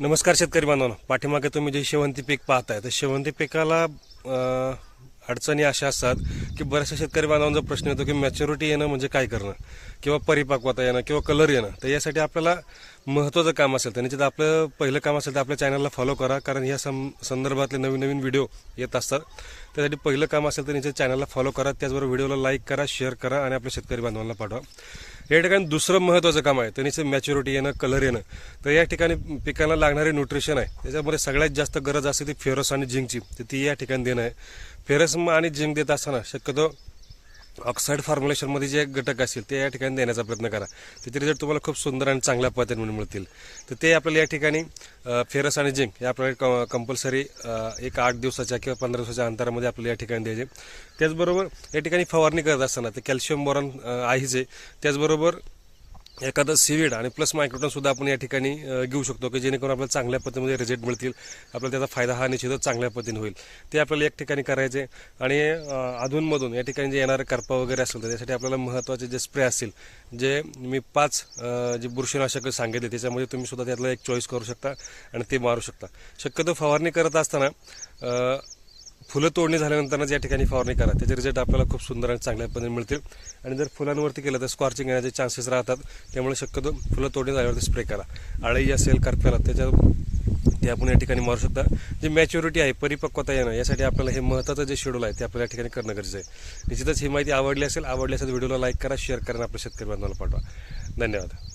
नमस्कार शेतकरी बांधवांनो. पाठीमागे तुम्ही जे शेवंती पीक पाहताय तर शेवंती पिकाला अडचणी अशा असतात की बऱ्याचशा शेतकरी बांधवांचा प्रश्न येतो की मॅच्युरिटी येणं म्हणजे काय करणं? किंवा परिपक्वता येणं किंवा कलर येणं? तर यासाठी आपल्याला महत्त्वाचं काम असेल तर निश्चित आपलं पहिलं काम असेल तर आपल्या चॅनलला फॉलो करा कारण या सं संदर्भातले नवीन नवीन व्हिडिओ येत असतात. त्यासाठी पहिलं काम असेल तर निश्चित चॅनलला फॉलो करा त्याचबरोबर व्हिडिओला लाईक करा शेअर करा आणि आपल्या शेतकरी बांधवांना पाठवा. या ठिकाणी दुसरं महत्त्वाचं काम आहे. तर मॅच्युरिटी येणं कलर येणं. तर या ठिकाणी पिकांना लागणारे न्यूट्रिशन आहे. त्याच्यामध्ये सगळ्यात जास्त गरज असते ती फेरस आणि झिंकची. तर ती या ठिकाणी देणं आहे. फेरस आणि झिंक देत असताना शक्यतो ऑक्साईड फॉर्म्युलेशनमध्ये जे घटक असतील ते या ठिकाणी देण्याचा प्रयत्न करा. त्याचे रिझल्ट तुम्हाला खूप सुंदर आणि चांगल्या पद्धतीने मिळतील. तर ते आपल्याला या ठिकाणी फेरस आणि जिंक या आपल्याला कंपल्सरी एक आठ दिवसाच्या किंवा पंधरा दिवसाच्या अंतरामध्ये आपल्याला या ठिकाणी द्यायचे. त्याचबरोबर या ठिकाणी फवारणी करत असताना ते कॅल्शियम बोरॉन आहे आहेच आहे त्याचबरोबर एखादं सिविड आणि प्लस मायक्रोटन सुद्धा आपण या ठिकाणी घेऊ शकतो की जेणेकरून आपल्याला चांगल्या पद्धतीमध्ये रिझल्ट मिळतील आपल्याला त्याचा फायदा हा निश्चितच चांगल्या पद्धतीने होईल. ते आपल्याला एक ठिकाणी करायचे आणि अधूनमधून या ठिकाणी जे येणारे करपा वगैरे असेल तर त्यासाठी आपल्याला महत्त्वाचे जे स्प्रे असतील जे मी पाच जे बुरशीनाशक सांगितले त्याच्यामध्ये तुम्ही सुद्धा त्यातला एक चॉईस करू शकता आणि ते मारू शकता. शक्यतो फवारणी करत असताना फुलं तोडणी झाल्यानंतरच या ठिकाणी फवारणी करा. त्याचे रिझल्ट आपल्याला खूप सुंदर आणि चांगल्या पद्धतीने मिळतील. आणि जर फुलांवरती केलं तर स्कॉर्चिंग येण्याचे चान्सेस राहतात. त्यामुळे शक्यतो फुलं तोडणी झाल्यावरती स्प्रे करा. आळी असेल करप्याला त्याच्या ते आपण या ठिकाणी मारू शकता. जे मॅच्युरिटी आहे परिपक्वता येणं यासाठी आपल्याला हे महत्त्वाचं जे शेड्यूल आहे ते आपल्याला या ठिकाणी करणं गरजेचं आहे. निश्चितच ही माहिती आवडली असेल आवडली असेल व्हिडिओला लाईक करा शेअर करा आणि आपल्या शेतकरी बांधवांना पाठवा. धन्यवाद.